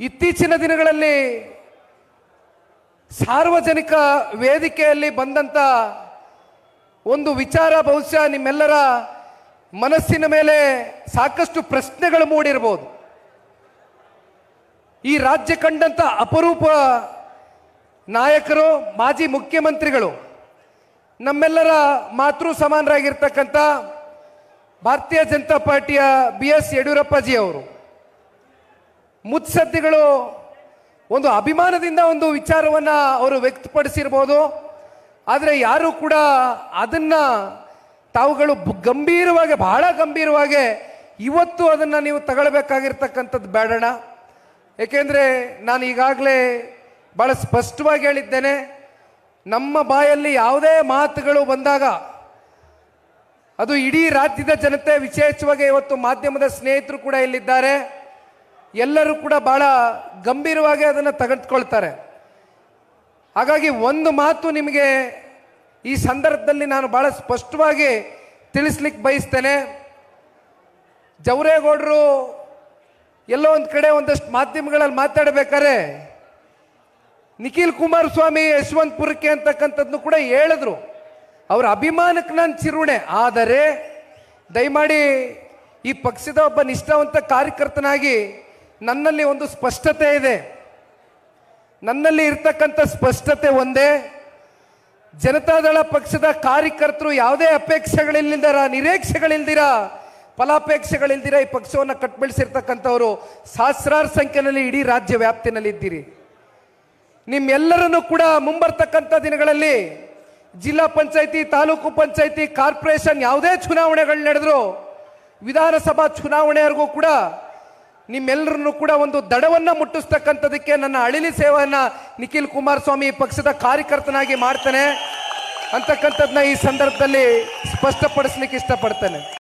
ಇತ್ತೀಚಿನ ದಿನಗಳಲ್ಲಿ ಸಾರ್ವಜನಿಕ ವೇದಿಕೆಯಲ್ಲಿ ಬಂದಂಥ ಒಂದು ವಿಚಾರ ಬಹುಶಃ ನಿಮ್ಮೆಲ್ಲರ ಮನಸ್ಸಿನ ಮೇಲೆ ಸಾಕಷ್ಟು ಪ್ರಶ್ನೆಗಳು ಮೂಡಿರ್ಬೋದು ಈ ರಾಜ್ಯ ಕಂಡಂಥ ಅಪರೂಪ ನಾಯಕರು, ಮಾಜಿ ಮುಖ್ಯಮಂತ್ರಿಗಳು, ನಮ್ಮೆಲ್ಲರ ಮಾತೃ ಸಮಾನರಾಗಿರ್ತಕ್ಕಂಥ ಭಾರತೀಯ ಜನತಾ ಪಾರ್ಟಿಯ ಬಿ ಎಸ್ ಯಡಿಯೂರಪ್ಪಾಜಿ ಅವರು ಮುತ್ಸದ್ದಿಗಳು ಒಂದು ಅಭಿಮಾನದಿಂದ ಒಂದು ವಿಚಾರವನ್ನು ಅವರು ವ್ಯಕ್ತಪಡಿಸಿರ್ಬೋದು. ಆದರೆ ಯಾರು ಕೂಡ ಅದನ್ನ ತಾವುಗಳು ಗಂಭೀರವಾಗಿ, ಬಹಳ ಗಂಭೀರವಾಗಿ ಇವತ್ತು ಅದನ್ನು ನೀವು ತಗೊಳ್ಬೇಕಾಗಿರ್ತಕ್ಕಂಥದ್ದು ಬೇಡಣ ಏಕೆಂದರೆ ನಾನು ಈಗಾಗಲೇ ಭಾಳ ಸ್ಪಷ್ಟವಾಗಿ ಹೇಳಿದ್ದೇನೆ, ನಮ್ಮ ಬಾಯಲ್ಲಿ ಯಾವುದೇ ಮಾತುಗಳು ಬಂದಾಗ ಅದು ಇಡೀ ರಾಜ್ಯದ ಜನತೆ ವಿಶೇಷವಾಗಿ ಇವತ್ತು ಮಾಧ್ಯಮದ ಸ್ನೇಹಿತರು ಕೂಡ ಇಲ್ಲಿದ್ದಾರೆ. ಎಲ್ಲರೂ ಕೂಡ ಬಹಳ ಗಂಭೀರವಾಗಿ ಅದನ್ನು ತೆಗೆದುಕೊಳ್ತಾರೆ ಹಾಗಾಗಿ ಒಂದು ಮಾತು ನಿಮಗೆ ಈ ಸಂದರ್ಭದಲ್ಲಿ ನಾನು ಬಹಳ ಸ್ಪಷ್ಟವಾಗಿ ತಿಳಿಸ್ಲಿಕ್ಕೆ ಬಯಸ್ತೇನೆ. ಜವರೇಗೌಡರು ಎಲ್ಲೋ ಒಂದು ಕಡೆ ಒಂದಷ್ಟು ಮಾಧ್ಯಮಗಳಲ್ಲಿ ಮಾತಾಡಬೇಕಾದ್ರೆ ನಿಖಿಲ್ ಕುಮಾರಸ್ವಾಮಿ ಯಶವಂತಪುರಕ್ಕೆ ಅಂತಕ್ಕಂಥದ್ನು ಕೂಡ ಹೇಳಿದ್ರು. ಅವರ ಅಭಿಮಾನಕ್ಕೆ ನಾನು ಚಿರುಣೆ. ಆದರೆ ದಯಮಾಡಿ ಈ ಪಕ್ಷದ ಒಬ್ಬ ನಿಷ್ಠಾವಂತ ಕಾರ್ಯಕರ್ತನಾಗಿ ನನ್ನಲ್ಲಿ ಒಂದು ಸ್ಪಷ್ಟತೆ ಇದೆ. ನನ್ನಲ್ಲಿ ಇರ್ತಕ್ಕಂಥ ಸ್ಪಷ್ಟತೆ ಒಂದೇ. ಜನತಾದಳ ಪಕ್ಷದ ಕಾರ್ಯಕರ್ತರು ಯಾವುದೇ ಅಪೇಕ್ಷೆಗಳಿಲ್ದಿರ, ನಿರೀಕ್ಷೆಗಳಿಲ್ದಿರ, ಫಲಾಪೇಕ್ಷೆಗಳಿಲ್ದಿರ ಈ ಪಕ್ಷವನ್ನು ಕಟ್ಬೆಳೆಸಿರ್ತಕ್ಕಂಥವರು ಸಹಸ್ರಾರು ಸಂಖ್ಯೆಯಲ್ಲಿ ಇಡೀ ರಾಜ್ಯ ವ್ಯಾಪ್ತಿನಲ್ಲಿ ಇದ್ದೀರಿ. ನಿಮ್ಮೆಲ್ಲರನ್ನು ಕೂಡ ಮುಂಬರ್ತಕ್ಕಂಥ ದಿನಗಳಲ್ಲಿ ಜಿಲ್ಲಾ ಪಂಚಾಯಿತಿ, ತಾಲೂಕು ಪಂಚಾಯಿತಿ, ಕಾರ್ಪೊರೇಷನ್ ಯಾವುದೇ ಚುನಾವಣೆಗಳು ನಡೆದ್ರು ವಿಧಾನಸಭಾ ಚುನಾವಣೆವರೆಗೂ ಕೂಡ ನಿಮ್ಮೆಲ್ಲರನ್ನು ಕೂಡ ಒಂದು ದಡವನ್ನ ಮುಟ್ಟಿಸ್ತಕ್ಕಂಥದಕ್ಕೆ ನನ್ನ ಅಳಿಲಿ ಸೇವೆಯನ್ನು ನಿಖಿಲ್ ಕುಮಾರಸ್ವಾಮಿ ಪಕ್ಷದ ಕಾರ್ಯಕರ್ತನಾಗಿ ಮಾಡ್ತಾನೆ ಅಂತಕ್ಕಂಥದ್ದನ್ನ ಈ ಸಂದರ್ಭದಲ್ಲಿ ಸ್ಪಷ್ಟಪಡಿಸ್ಲಿಕ್ಕೆ ಇಷ್ಟಪಡ್ತೇನೆ.